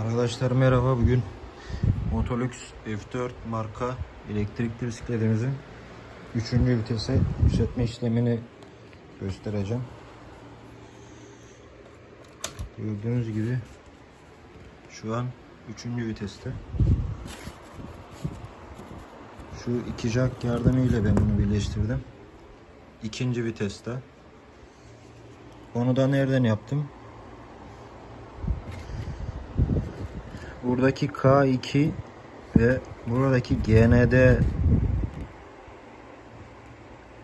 Arkadaşlar merhaba bugün Motolux F4 marka elektrikli bisikletimizin 3. vitese yükseltme işlemini göstereceğim. Gördüğünüz gibi şu an 3. viteste. Şu iki jack yardımıyla ben bunu birleştirdim. İkinci viteste. Onu da nereden yaptım? Buradaki K2 ve buradaki GND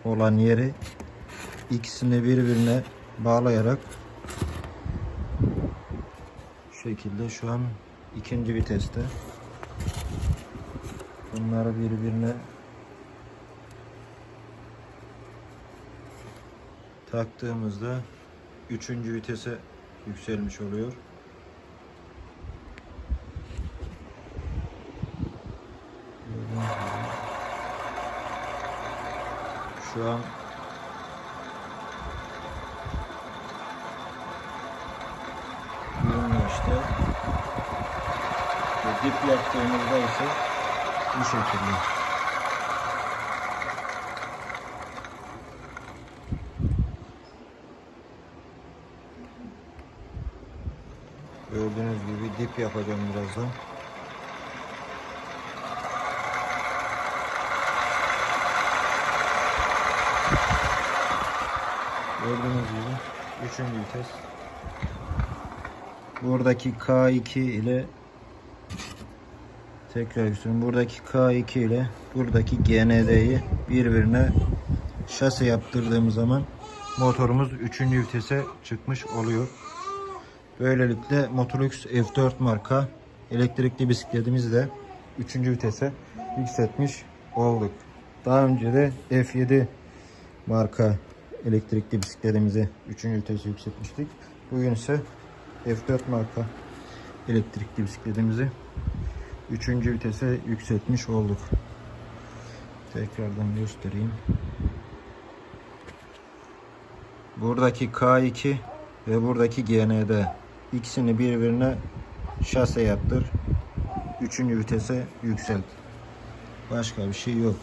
olan yeri ikisini birbirine bağlayarak şu şekilde şu an ikinci viteste bunları birbirine taktığımızda üçüncü vitese yükselmiş oluyor. Şu an görünüyor işte. Ve dip yaptığımızda ise bu şekilde. Gördüğünüz gibi dip yapacağım birazdan. Gördüğünüz gibi 3. vites. Buradaki K2 ile tekrar göstereyim. Buradaki K2 ile buradaki GND'yi birbirine şase yaptırdığımız zaman motorumuz 3. vitese çıkmış oluyor. Böylelikle Motolux F4 marka elektrikli bisikletimizi de 3. vitese yükseltmiş olduk. Daha önce de F7 marka elektrikli bisikletimizi 3. vitese yükseltmiştik. Bugün ise F4 marka elektrikli bisikletimizi 3. vitese yükseltmiş olduk. Tekrardan göstereyim. Buradaki K2 ve buradaki GND ikisini birbirine şase yaptır. 3. vitese yükselt. Başka bir şey yok.